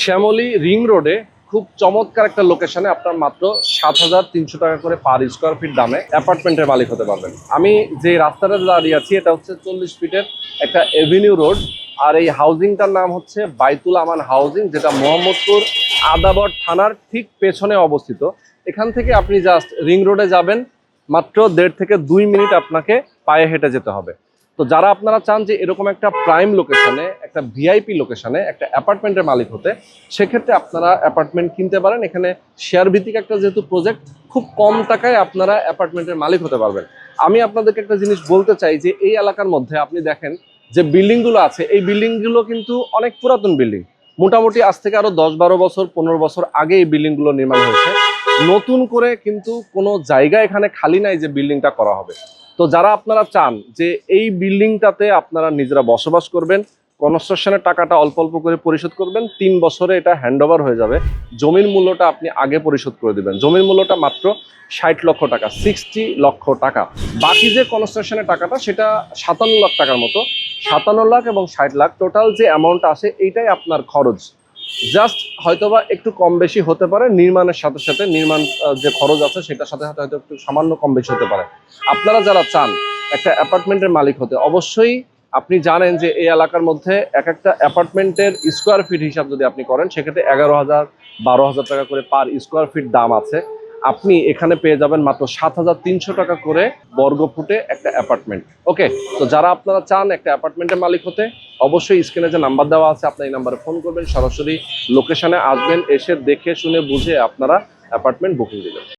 Shyamoli ring রোডে খুব চমৎকার একটা লোকেশনে আপনার মাত্র সাত হাজার তিনশো টাকা করে পার স্কোয়ার ফিট দামে অ্যাপার্টমেন্টের মালিক হতে পারবেন। আমি যে রাস্তাটা দাঁড়িয়ে আছি, এটা হচ্ছে চল্লিশ ফিটের একটা এভিনিউ রোড আর এই হাউজিংটার নাম হচ্ছে বাইতুল আমান হাউজিং যেটা মোহাম্মদপুর আদাবর থানার ঠিক পেছনে অবস্থিত। এখান থেকে আপনি জাস্ট রিং রোডে যাবেন, মাত্র দেড় থেকে দুই মিনিট আপনাকে পায়ে হেঁটে যেতে হবে। তো যারা আপনারা চান যে এরকম একটা প্রাইম লোকেশনে একটা ভিআইপি লোকেশনে একটা অ্যাপার্টমেন্টের মালিক হতে, সেক্ষেত্রে আপনারা অ্যাপার্টমেন্ট কিনতে পারেন। এখানে শেয়ার ভিত্তিক একটা যেহেতু প্রজেক্ট খুব কম টাকায় আপনারা অ্যাপার্টমেন্টের মালিক হতে পারবেন। আমি আপনাদেরকে একটা জিনিস বলতে চাই যে, এই এলাকার মধ্যে আপনি দেখেন যে বিল্ডিংগুলো আছে, এই বিল্ডিংগুলো কিন্তু অনেক পুরাতন বিল্ডিং মোটামুটি আজ থেকে আরও দশ বারো বছর, পনেরো বছর আগে এই বিল্ডিংগুলো নির্মাণ হয়েছে। নতুন করে কিন্তু কোনো জায়গা এখানে খালি নাই যে বিল্ডিংটা করা হবে। তো যারা আপনারা চান যে এই বিল্ডিংটাতে আপনারা নিজেরা বসবাস করবেন কনস্ট্রাকশনের টাকাটা অল্প অল্প করে পরিশোধ করবেন, তিন বছরে এটা হ্যান্ড হয়ে যাবে। জমির মূল্যটা আপনি আগে পরিশোধ করে দেবেন। জমির মূল্যটা মাত্র ষাট লক্ষ টাকা সিক্সটি লক্ষ টাকা। বাকি যে কনস্ট্রাকশনের টাকাটা, সেটা সাতান্ন লাখ টাকার মতো। সাতান্ন লাখ এবং ষাট লাখ টোটাল যে অ্যামাউন্ট আসে এইটাই আপনার খরচ। জাস্ট হয়তোবা একটু কম বেশি হতে পারে নির্মাণের সাথে সাথে, নির্মাণ যে খরচ আছে সেটার সাথে সাথে হয়তো একটু সামান্য কম বেশি হতে পারে। আপনারা যারা চান একটা অ্যাপার্টমেন্টের মালিক হতে, অবশ্যই আপনি জানেন যে এই এলাকার মধ্যে এক একটা অ্যাপার্টমেন্টের স্কোয়ার ফিট হিসাব যদি আপনি করেন, সেক্ষেত্রে এগারো হাজার, বারো হাজার টাকা করে পার স্কোয়ার ফিট দাম আছে। আপনি এখানে পেয়ে যাবেন মাত্র সাত হাজার তিনশো টাকা করে বর্গ ফুটে একটা অ্যাপার্টমেন্ট। ওকে, তো যারা আপনারা চান একটা অ্যাপার্টমেন্টের মালিক হতে, অবশ্যই স্ক্রিনে যে নাম্বার দেওয়া আছে আপনার এই নাম্বারে ফোন করবেন, সরাসরি লোকেশনে আসবেন, এসে দেখে, শুনে, বুঝে আপনারা অ্যাপার্টমেন্ট বুকিং দিবেন